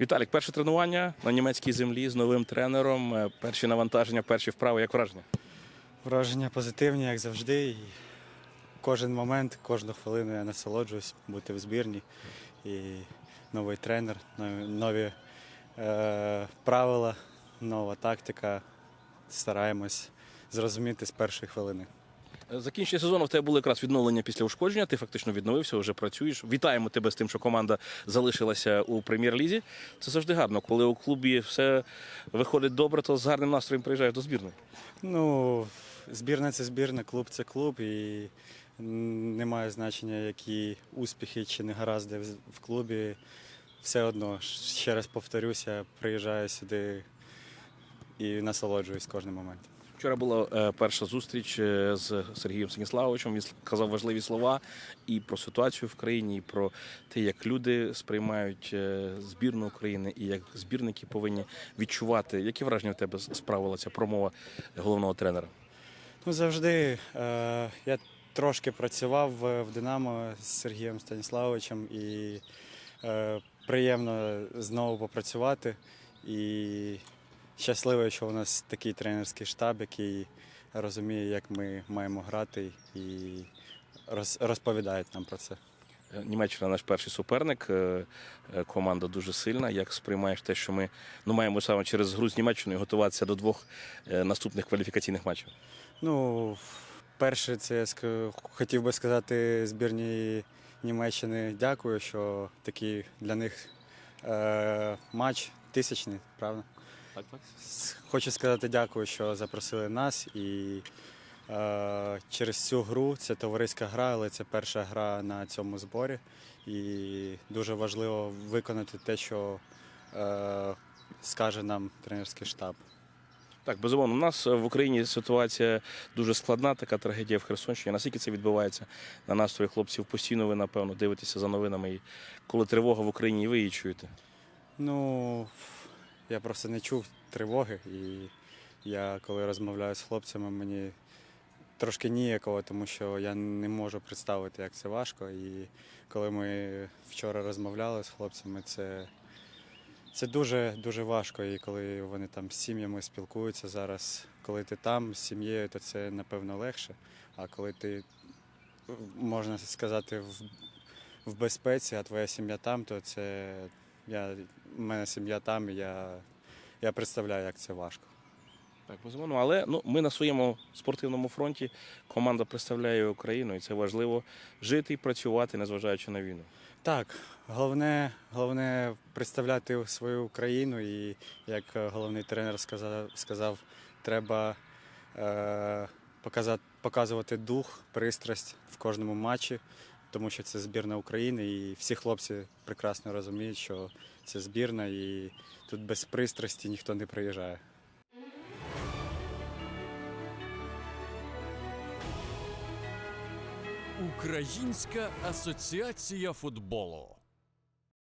Віталік, перше тренування на німецькій землі з новим тренером. е, Перші навантаження, перші вправи. Як враження? Враження позитивні, як завжди. І кожен момент, кожну хвилину я насолоджуюсь бути в збірні. І новий тренер, нові, е, правила, нова тактика. Стараємось зрозуміти з першої хвилини. Закінчення сезону в тебе було якраз відновлення після ушкодження. Ти фактично відновився, вже працюєш. Вітаємо тебе з тим, що команда залишилася у прем'єр-лізі. Це завжди гарно. Коли у клубі все виходить добре, то з гарним настроєм приїжджаєш до збірної. Ну, збірна це збірна, клуб це клуб, і немає значення, які успіхи чи негаразди в- в клубі. Все одно, ще раз повторюся, приїжджаю сюди і насолоджуюсь кожним моментом. Вчора була е, перша зустріч е, з Сергієм Станіславовичем. Він сказав важливі слова і про ситуацію в країні, і про те, як люди сприймають е, збірну України, і як збірники повинні відчувати. Які враження в тебе справила ця промова головного тренера? Ну, завжди е, я трошки працював в, Динамо з Сергієм Станіславовичем і е, приємно знову попрацювати. І щасливий, що у нас такий тренерський штаб, який розуміє, як ми маємо грати, і роз, розповідають нам про це. Е, Німеччина наш перший суперник. е, е, Команда дуже сильна. Як сприймаєш те, що ми ну, маємо саме через гру з Німеччиною готуватися до двох наступних кваліфікаційних матчів? Ну, перше, це я хотів би сказати збірній Німеччини дякую, що такий для них е, матч тисячний, правда? Так, так. Хочу сказати дякую, що запросили нас. І е, через цю гру це товариська гра, але це перша гра на цьому зборі. І дуже важливо виконати те, що е, скаже нам тренерський штаб. Так, безумовно, у нас в Україні ситуація дуже складна, така трагедія в Херсонщині. Наскільки це відбувається на настрої хлопців? Постійно ви, напевно, дивитеся за новинами. І коли тривога в Україні, і ви її чуєте. Ну, я просто не чув тривоги, і я коли розмовляю з хлопцями, мені трошки ніяково, тому що я не можу представити, як це важко. І коли ми вчора розмовляли з хлопцями, це, це дуже дуже важко. І коли вони там з сім'ями спілкуються зараз, коли ти там з сім'єю, то це напевно легше. А коли ти, можна сказати, в, в безпеці, а твоя сім'я там, то це я, в мене сім'я там, і я, я представляю, як це важко. Так, безумовно, але ну, ми на своєму спортивному фронті команда представляє Україну, і це важливо жити і працювати, незважаючи на війну. Так, головне, головне представляти свою країну, і як головний тренер сказав, сказав треба е, показати, показувати дух, пристрасть в кожному матчі, тому що це збірна України, і всі хлопці прекрасно розуміють, що це збірна, і тут без пристрасті ніхто не приїжджає. Українська асоціація футболу.